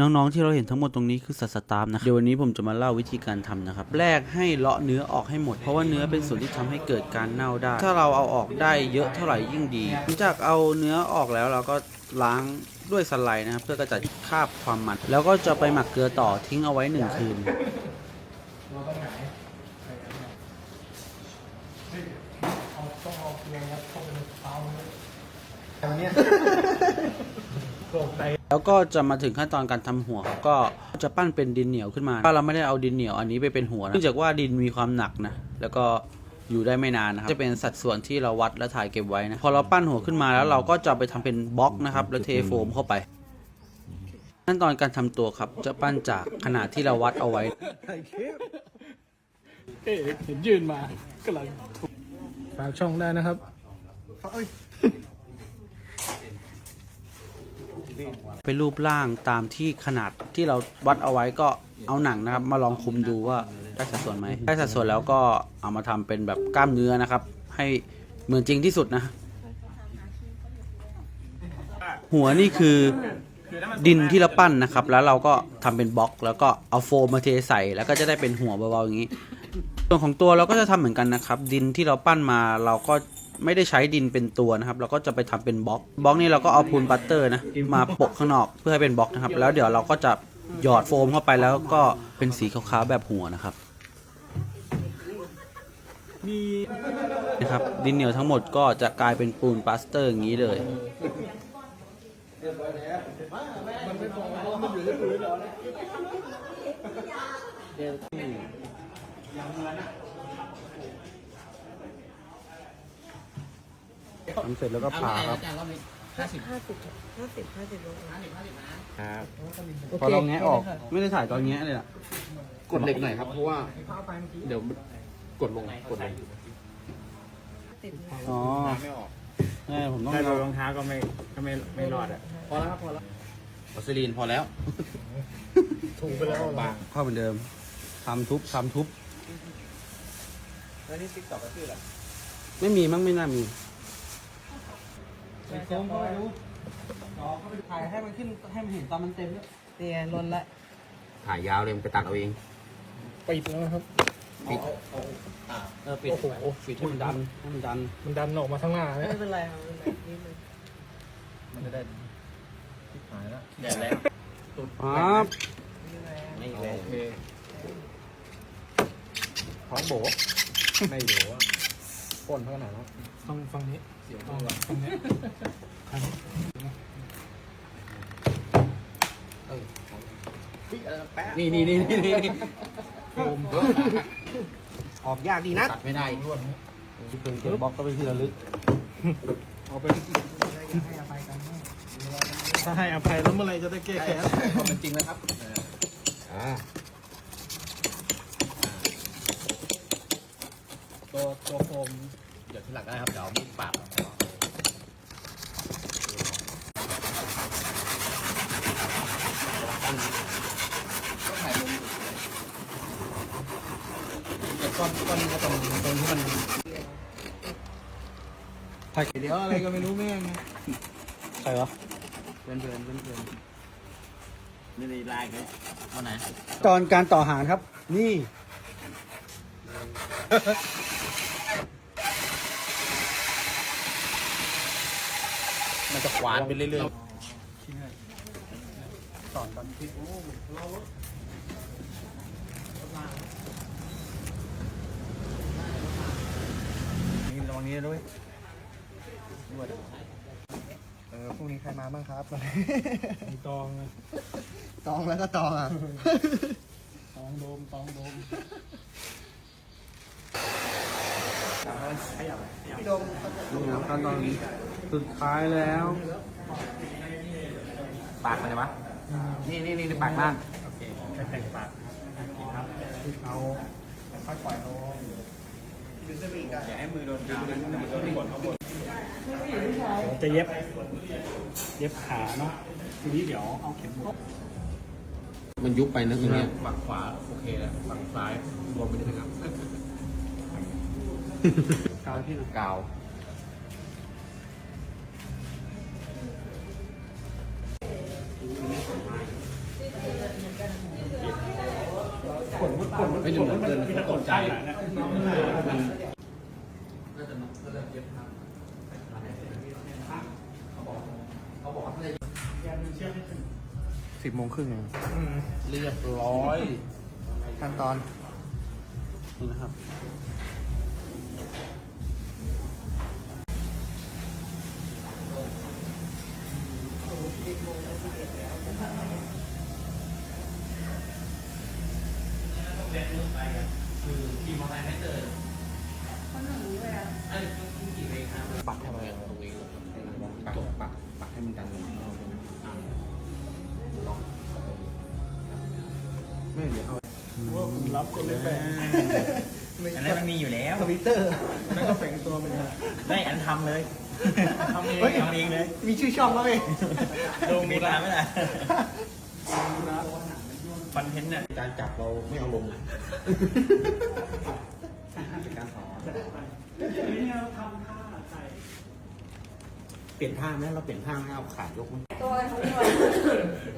น้องๆที่เราเห็นทั้งหมดตรงนี้คือสัตว์สตาร์ฟนะเดี๋ยววันนี้ผมจะมาเล่าวิธีการทำนะครับแรกให้เลาะเนื้อออกให้หมด เพราะว่าเนื้อเป็นส่วนที่ทำให้เกิดการเน่าได้ ถ้าเราเอาออกได้เยอะเท่าไหร่ยิ่งดีหลังจากเอาเนื้อออกแล้วเราก็ล้างด้วยสไลด์นะครับเพื่อกระจัดคราบความมัน แล้วก็จะไปหมักเกลือต่อทิ้งเอาไว้หนึ่งคืน แล้วก็จะมาถึงขั้นตอนการทำหัวครับก็จะปั้นเป็นดินเหนียวขึ้นมาถ้าเราไม่ได้เอาดินเหนียวอันนี้ไปเป็นหัวนะเนื่องจากว่าดินมีความหนักนะ แล้วก็อยู่ได้ไม่นานนะครับ จะเป็นสัดส่วนที่เราวัดและถ่ายเก็บไว้นะ พอเราปั้นหัวขึ้นมาแล้วเราก็จะไปทำเป็นบล็อกนะครับ แล้วเทโฟมเข้าไป ขั้นตอนการทำตัวครับ จะปั้นจากขนาดที่เราวัดเอาไว้เอ๊ะเห็นยืนมากำลังฝากช่องได้นะครับเป็นรูปร่างตามที่ขนาดที่เราวัดเอาไว้ก็เอาหนังนะครับ มาลองคุมดูว่าได้สัดส่วนไหมได้สัดส่วนแล้วก็เอามาทำเป็นแบบกล้ามเนื้อนะครับ ให้เหมือนจริงที่สุดนะ หัวนี่คือดินที่เราปั้นนะครับ แล้วเราก็ทำเป็นบล็อก แล้วก็เอาโฟมมาเทใส่แล้วก็จะได้เป็นหัวเบาๆอย่างนี้ ส่วนของตัวเราก็จะทำเหมือนกันนะครับ ดินที่เราปั้นมาเราก็ ไม่ได้ใช้ดินเป็นตัวนะครับ เราก็จะไปทำเป็นบล็อกบล็อกนี่เราก็เอาพูนบัตเตอร์นะมาโปะข้างนอกเพื่อให้เป็นบล็อกนะครับ แล้วเดี๋ยวเราก็จะหยอดโฟมเข้าไปแล้วก็เป็นสีขาวๆแบบหัวนะครับนะครับดินเหนียวทั้งหมดก็จะกลายเป็นปูนปลาสเตอร์อย่างนี้เลย ทำเสร็จแล้วก็ผ่าครับห้าสิบห้าสิบห้าสิบห้าสิบโลครับพอเราแงะออกไม่ได้ถ่ายตอนแงะเลยล่ะกดเหล็กหน่อยครับเพราะว่าเดี๋ยวกดลงกดลงอ๋อไม่ออกใช่ผมต้องถ้าเราเอารองเท้าก็ไม่ก็ไม่ไม่รอดอะพอแล้วครับพอแล้ววัสลีนพอแล้วถูกไปแล้วบางเข้าเหมือนเดิมทำทุบทำทุบแล้วนี่ติ๊กต็อกก็ชื่ออะไรไม่มีมั้งไม่น่ามี โค้งก็ไม่รู้ถ่ายให้มันขึ้นให้มันเห็นตอนมันเต็มด้วยเตียลนละถ่ายยาวเลยมันไปตัดเอาเอง ปิดแล้วนะครับ ปิดเออปิดโอ้โห ปิดให้มันดันให้มันดัน มันดันออกมาข้างหน้าไม่เนี่ยเป็นไรครับไม่เป็นไรนิดนึงมันจะได้หายแล้วแดดแล้วครับไม่แรงโอเคพร้อมโบไม่โบ อะพ่นเท่าไหร่แล้วต้องฝั่งนี้เสียงต้องฝั่งนี้นี่นี่นี่นี่นี่โฟมออกยากดีนะตัดไม่ได้ที่เพิ่งเก็บบล็อกก็เป็นที่ระลึกเอาไปถ้าให้อภัยแล้วเมื่อไหรจะได้แก้แค้นความเป็นจริงนะครับอ่า ตัวตัวโฟมเดี๋ยวทีหลังได้ครับ เดี๋ยวเอามีดปาดก้อนก้อนตรงตรงที่มันถ่ายเดี๋ยวอะไรก็ไม่รู้แม่งใครวะเพื่อนเพื่อนเพื่อนเพื่อนนี่นี่ลายเลยเอาไหน ตอนการต่อหางครับ นี่ มันจะขวานไปเรื่อยสอนตอนที่โอ้นี่ระวังนี้ด้วยเออพรุ่งนี้ใครมาบ้างครับมีตองนะตองแล้วก็ตองอะ ตองโดมตองโดมพี่ดม นี่ครับขั้นตอนสุดท้ายแล้วปากมันเลยวะนี่นี่นี่ปากล่างโอเคแค่แต่งปากครับเอาค่อยปล่อยเอาอย่าให้มือโดนกาวนะมันโดนกดเขาบดจะเย็บ เย็บขาเนาะทีนี้เดี๋ยวเอาเข็มมันยุบไปนะตรงนี้ฝั่งขวาโอเคแล้วฝั่งซ้ายรวมไปได้ไหมครับ กาวที่หนึ่งกาวขนมุดขนมุดไม่ดูเหมือนเดินมันตกใจมันก็จะมันก็จะเย็บครับเขาบอกเขาบอกว่าเลยสิบโมงครึ่งเรียบร้อยขั้นตอนนี่นะครับ ปักทำไมตรงนี้ปักปักปักให้มันดันลงไม่เดี๋ยวเอาว่าผมรับคนเลยแปลงอันนั้นมันมีอยู่แล้วทวิตเตอร์นั่นก็แฝงตัวเป็นไม่อันทำเลยทำเองเฮ้ยทำเองเลย มีชื่อช่องแล้วเองลงมีร้านไหมล่ะ คอนเทนต์น่ะการจับเราไม่เอาลงเลยเป็นการสอนนี่เราทำท่าใส่เปลี่ยนท่าไหมเราเปลี่ยนท่าให้เอาขายกมั้ยตัวเขาด้วย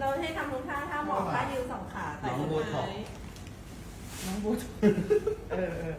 เราให้ทำทุกท่าท่าหมอบท่ายืนสองขาใส่ต้นไม้น้องบูทเออเออ